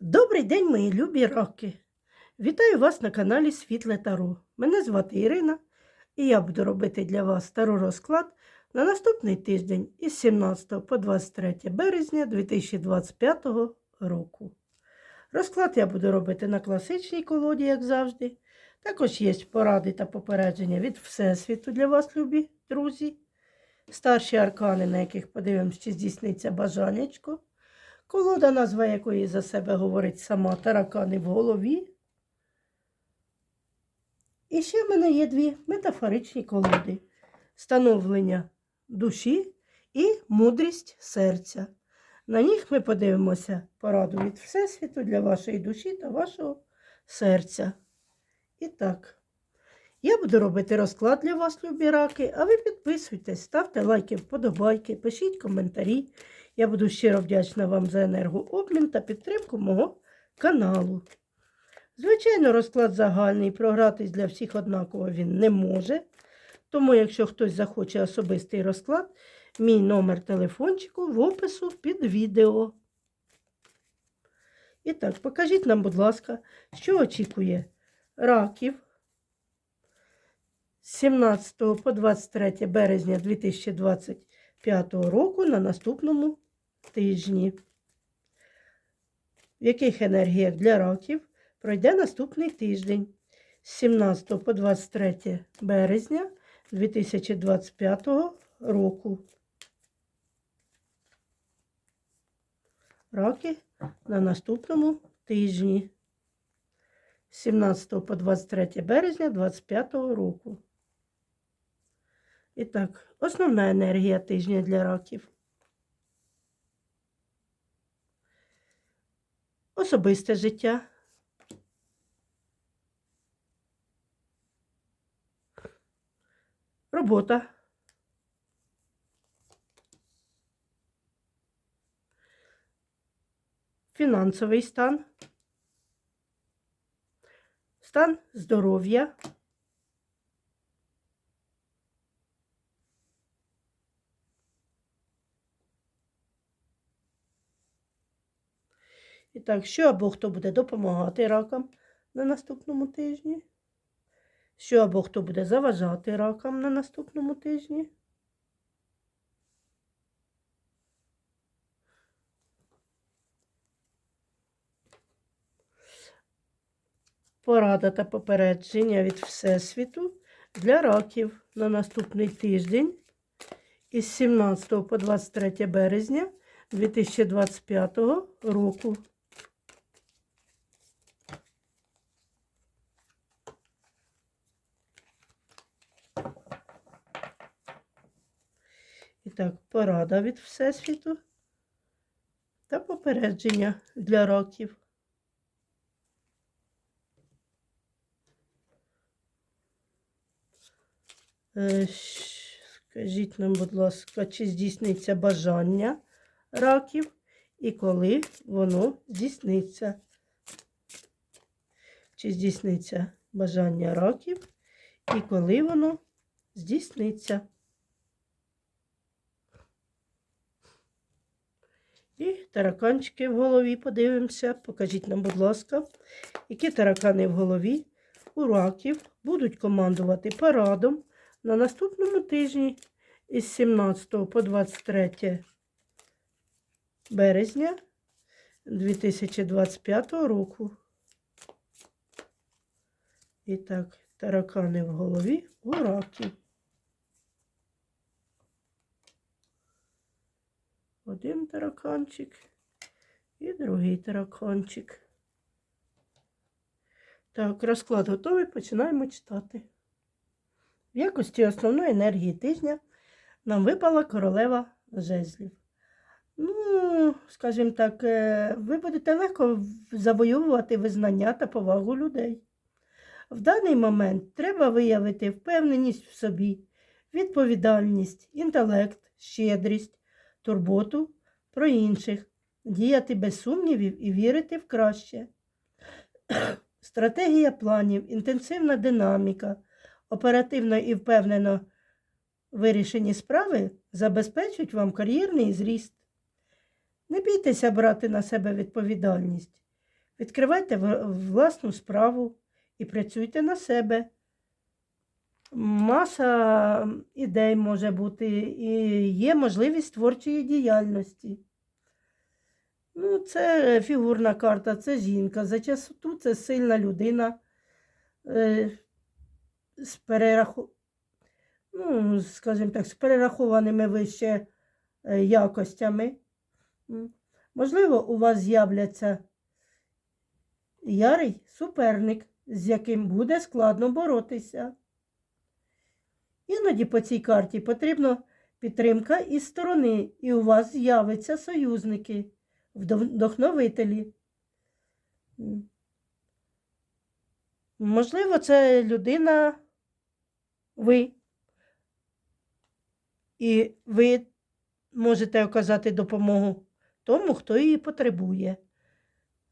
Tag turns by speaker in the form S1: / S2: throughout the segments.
S1: Добрий день, мої любі раки! Вітаю вас на каналі Світле Таро. Мене звати Ірина, і я буду робити для вас таро розклад на наступний тиждень із 17 по 23 березня 2025 року. Розклад я буду робити на класичній колоді, як завжди. Також є поради та попередження від Всесвіту для вас, любі друзі. Старші аркани, на яких подивимося, чи здійсниться бажаннячко. Колода, назва якої за себе говорить сама таракани в голові. І ще в мене є дві метафоричні колоди: становлення душі і мудрість серця. На них ми подивимося пораду від Всесвіту для вашої душі та вашого серця. І так, я буду робити розклад для вас, любі раки, а ви підписуйтесь, ставте лайки, вподобайки, пишіть коментарі. Я буду щиро вдячна вам за енергообмін та підтримку мого каналу. Звичайно, розклад загальний, програтись для всіх однаково він не може. Тому, якщо хтось захоче особистий розклад, мій номер телефончику в опису під відео. І так, покажіть нам, будь ласка, що очікує раків з 17 по 23 березня 2025 року на наступному тижні. В яких енергіях для раків пройде наступний тиждень з 17 по 23 березня 2025 року. Раки на наступному тижні з 17 по 23 березня 2025 року. І так, основна енергія тижня для раків. Особисте життя. Робота. Фінансовий стан. Стан здоров'я. Так, що або хто буде допомагати ракам на наступному тижні? Що або хто буде заважати ракам на наступному тижні? Порада та попередження від Всесвіту для раків на наступний тиждень із 17 по 23 березня 2025 року. Так, порада від Всесвіту та попередження для років. Е, Скажіть нам, будь ласка, чи здійсниться бажання раків і коли воно здійсниться? Чи здійсниться бажання раків і коли воно здійсниться? І тараканчики в голові подивимося. Покажіть нам, будь ласка, які таракани в голові у раків будуть командувати парадом на наступному тижні із 17 по 23 березня 2025 року. І так, таракани в голові у раків. Один тараканчик і другий тараканчик. Так, розклад готовий, починаємо читати. В якості основної енергії тижня нам випала королева жезлів. Ну, скажімо так, е, ви будете легко завоювати визнання та повагу людей. В даний момент треба виявити впевненість в собі, відповідальність, інтелект, щедрість, турботу про інших, діяти без сумнівів і вірити в краще. Стратегія планів, інтенсивна динаміка, оперативно і впевнено вирішені справи забезпечують вам кар'єрний зріст. Не бійтеся брати на себе відповідальність. Відкривайте власну справу і працюйте на себе. Маса ідей може бути, і є можливість творчої діяльності. Ну, це фігурна карта, це жінка. За частоту це сильна людина е, з перераху... ну, скажімо так, з перерахованими вище е, якостями. Можливо, у вас з'являться ярий суперник, з яким буде складно боротися. Іноді по цій карті потрібна підтримка із сторони, і у вас з'являться союзники, вдохновителі. Можливо, це людина ви. І ви можете оказати допомогу тому, хто її потребує.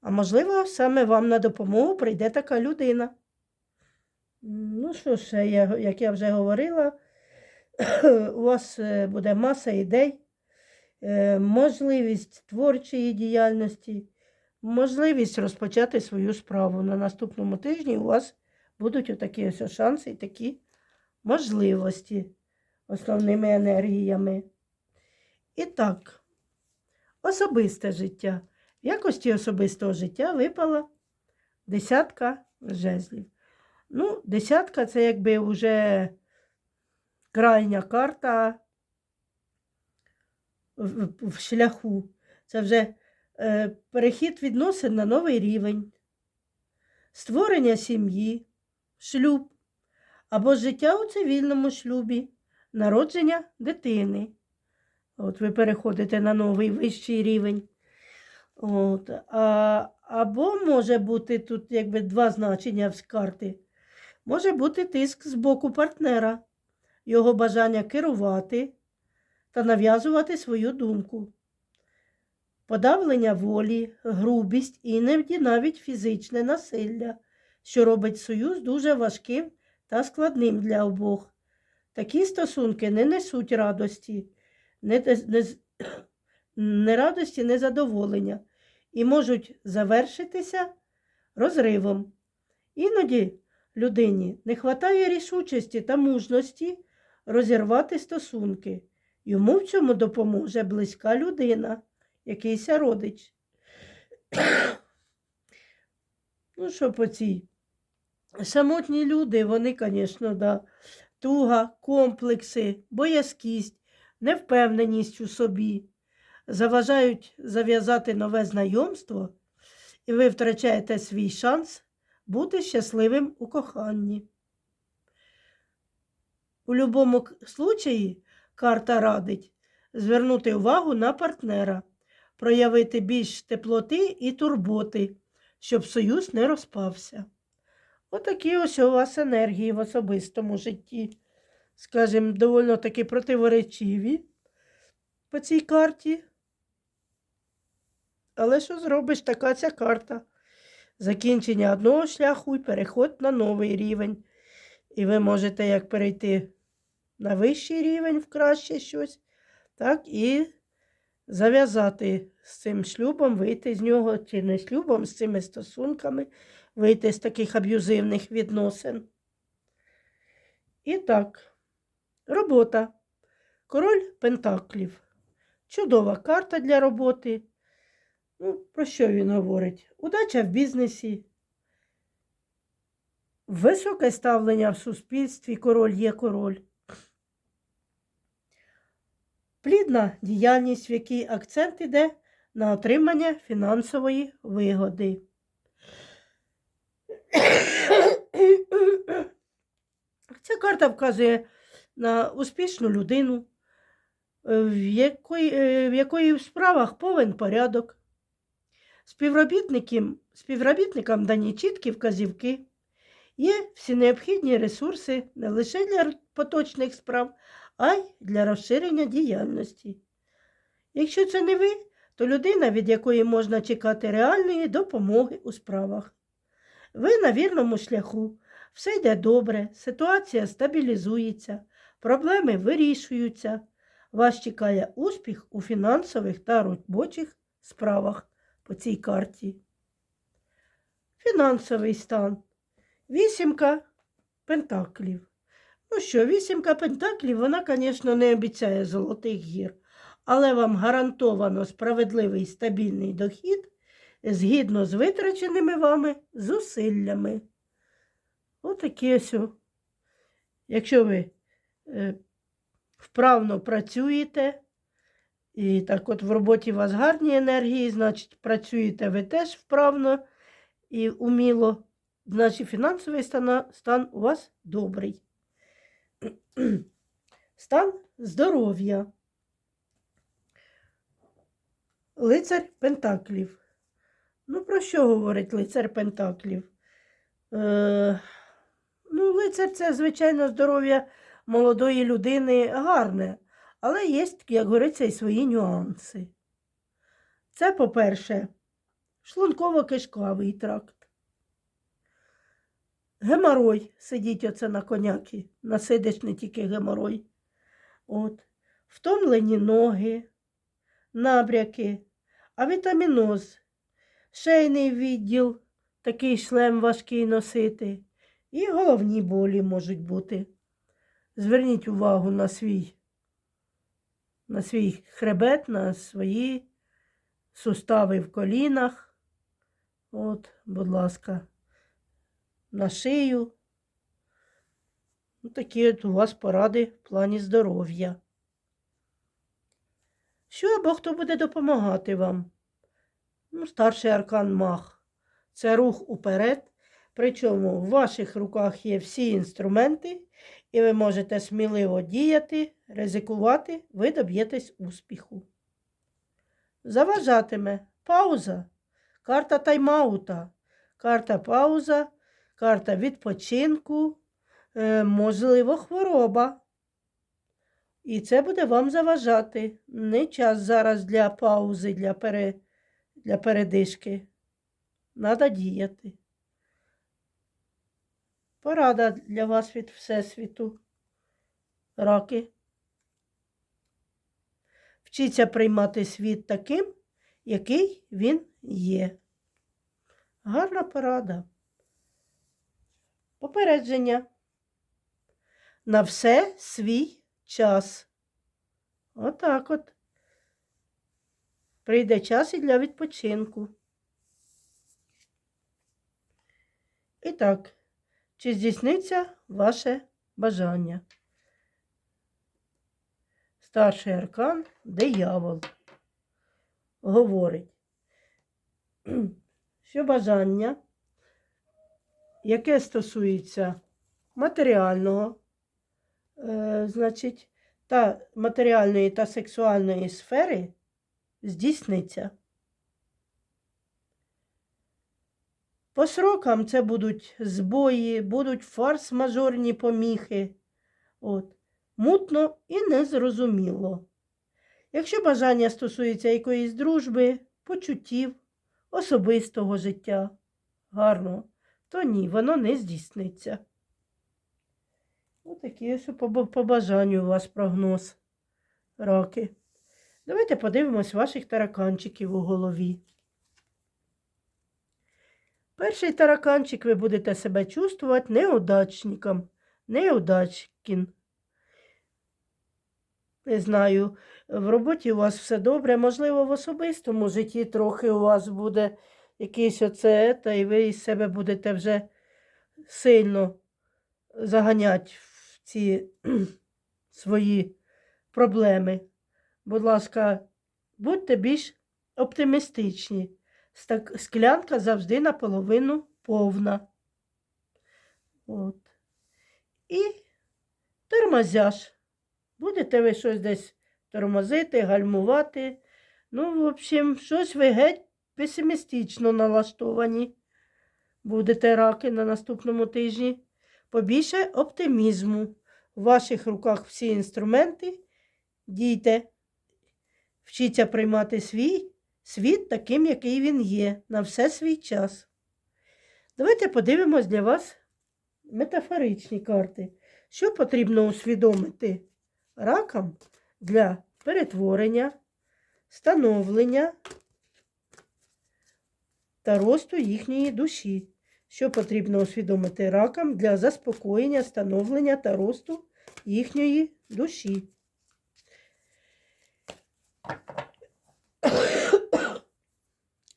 S1: А можливо, саме вам на допомогу прийде така людина. Ну, що ще, як я вже говорила, у вас е, буде маса ідей, е, можливість творчої діяльності, можливість розпочати свою справу. На наступному тижні у вас будуть отакі ось шанси і такі можливості основними енергіями. І так, особисте життя. В якості особистого життя випала десятка жезлів. Ну, десятка це якби вже крайня карта в, в- шляху. Це вже е, перехід відносин на новий рівень, створення сім'ї, шлюб або життя у цивільному шлюбі, народження дитини. От ви переходите на новий вищий рівень. От, а, або може бути тут якби два значення з карти. Може бути тиск з боку партнера, його бажання керувати та нав'язувати свою думку, подавлення волі, грубість, іноді навіть фізичне насилля, що робить союз дуже важким та складним для обох. Такі стосунки не несуть радості, не, не, не радості, не задоволення і можуть завершитися розривом. Іноді людині не вистачає рішучості та мужності розірвати стосунки. Йому в цьому допоможе близька людина, якийсь родич. ну, що по цій? Самотні люди, вони, звісно, да, туга, комплекси, боязкість, невпевненість у собі заважають зав'язати нове знайомство, і ви втрачаєте свій шанс бути щасливим у коханні. У будь-якому случаї карта радить звернути увагу на партнера, проявити більш теплоти і турботи, щоб союз не розпався. Отакі ось у вас енергії в особистому житті, скажімо, доволі таки противоречиві по цій карті. Але що зробиш, така ця карта. Закінчення одного шляху і переход на новий рівень. І ви можете як перейти на вищий рівень в краще щось, так і зав'язати з цим шлюбом, вийти з нього, чи не шлюбом, з цими стосунками, вийти з таких аб'юзивних відносин. І так, робота. Король Пентаклів. Чудова карта для роботи. Ну, про що він говорить? Удача в бізнесі, високе ставлення в суспільстві, король є король. Плідна діяльність, в якій акцент іде на отримання фінансової вигоди. Ця карта вказує на успішну людину, в якої в справах повен порядок. Співробітникам, співробітникам дані чіткі вказівки. Є всі необхідні ресурси не лише для поточних справ, а й для розширення діяльності. Якщо це не ви, то людина, від якої можна чекати реальної допомоги у справах. Ви на вірному шляху, все йде добре, ситуація стабілізується, проблеми вирішуються. Вас чекає успіх у фінансових та робочих справах по цій карті. фінансовий стан. Вісімка пентаклів. Ну що, вісімка пентаклів, вона, звісно, не обіцяє золотих гір, але вам гарантовано справедливий стабільний дохід згідно з витраченими вами зусиллями. Отакі ось. Якщо ви е, вправно працюєте, і так от в роботі у вас гарні енергії, значить працюєте ви теж вправно і уміло, значить фінансовий стан, стан у вас добрий. Стан здоров'я. Лицар Пентаклів. Ну, про що говорить лицар Пентаклів? Е, ну, лицар це, звичайно, здоров'я молодої людини гарне, але є, як говориться, і свої нюанси. Це, по-перше, шлунково-кишковий тракт. Геморой сидіть оце на коняки, насидиш не тільки геморой. От. Втомлені ноги, набряки, авітаміноз, шейний відділ, такий шлем важкий носити, і головні болі можуть бути. Зверніть увагу на свій, на свій хребет, на свої сустави в колінах. От, будь ласка, на шию. Ну, такі от у вас поради в плані здоров'я. Що або хто буде допомагати вам? Ну, старший аркан мах. Це рух уперед. Причому в ваших руках є всі інструменти, і ви можете сміливо діяти, ризикувати, ви доб'єтесь успіху. Заважатиме пауза, карта тайм-аута, карта пауза, карта відпочинку, е, можливо, хвороба. І це буде вам заважати. Не час зараз для паузи, для, пере, для передишки. Надо діяти. Порада для вас від Всесвіту. Раки. Вчіться приймати світ таким, який він є. Гарна порада. Попередження. На все свій час. Отак от. Прийде час і для відпочинку. І так, чи здійсниться ваше бажання? Старший аркан диявол говорить, що бажання, яке стосується матеріального, е, значить, та матеріальної та сексуальної сфери здійсниться. По срокам це будуть збої, будуть форс-мажорні поміхи. От. Мутно і незрозуміло. Якщо бажання стосується якоїсь дружби, почуттів, особистого життя, гарного, то ні, воно не здійсниться. Отакий ось по бажанню у вас прогноз раки. Давайте подивимось ваших тараканчиків у голові. Перший тараканчик ви будете себе чувствувати неудачником, неудачкін. Не знаю, в роботі у вас все добре, можливо, в особистому житті трохи у вас буде якийсь оце, та і ви із себе будете вже сильно заганяти в ці свої проблеми. Будь ласка, будьте більш оптимістичні. Склянка завжди наполовину повна. От. І тормозяж. Будете ви щось десь тормозити, гальмувати. Ну, в общем, щось ви геть песимістично налаштовані. Будете раки на наступному тижні. Побільше оптимізму. В ваших руках всі інструменти. Дійте. Вчіться приймати свій світ таким, який він є, на все свій час. Давайте подивимось для вас метафоричні карти. Що потрібно усвідомити ракам для перетворення, становлення та росту їхньої душі, що потрібно усвідомити ракам для заспокоєння, становлення та росту їхньої душі.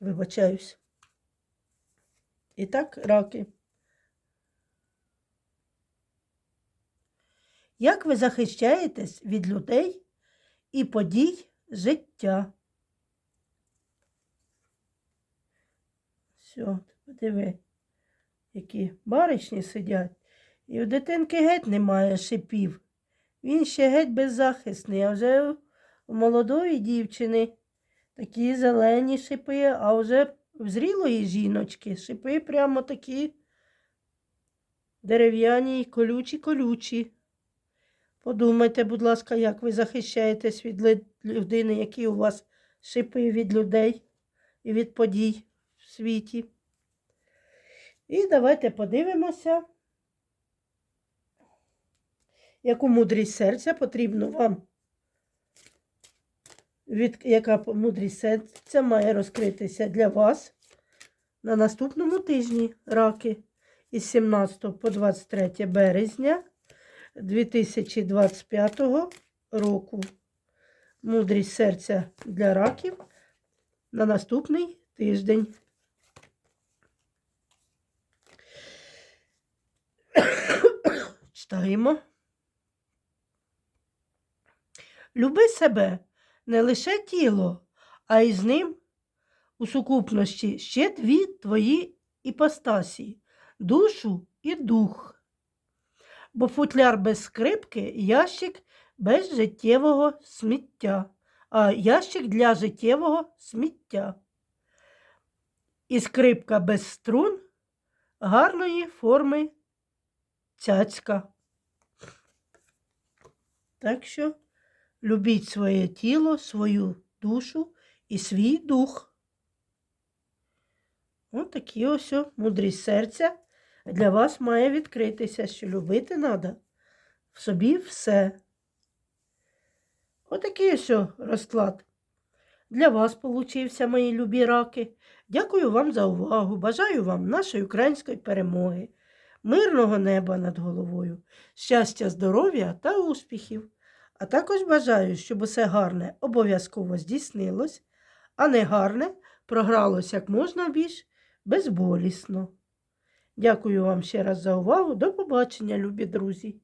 S1: Вибачаюсь. І так, раки. Як ви захищаєтесь від людей і подій життя? Все, подиви, які баришні сидять. І у дитинки геть немає шипів. Він ще геть беззахисний, а вже у молодої дівчини такі зелені шипи, а вже зрілої жіночки шипи прямо такі дерев'яні, колючі-колючі. Подумайте, будь ласка, як ви захищаєтесь від людини, які у вас шипи від людей і від подій в світі. І давайте подивимося, яку мудрість серця потрібно вам. Від, яка мудрість серця має розкритися для вас на наступному тижні раки із 17 по 23 березня 2025 року. Мудрість серця для раків на наступний тиждень. Читаємо. Люби себе не лише тіло, а й з ним у сукупності ще дві твої іпостасі душу і дух. Бо футляр без скрипки ящик без життєвого сміття, а ящик для життєвого сміття. І скрипка без струн гарної форми цяцька. Так що любіть своє тіло, свою душу і свій дух. Ось такі ось мудрість серця для вас має відкритися, що любити треба в собі все. Отакий ось розклад. Для вас получився, мої любі раки. Дякую вам за увагу. Бажаю вам нашої української перемоги, мирного неба над головою, щастя, здоров'я та успіхів. А також бажаю, щоб усе гарне обов'язково здійснилось, а негарне програлось як можна більш безболісно. Дякую вам ще раз за увагу. До побачення, любі друзі!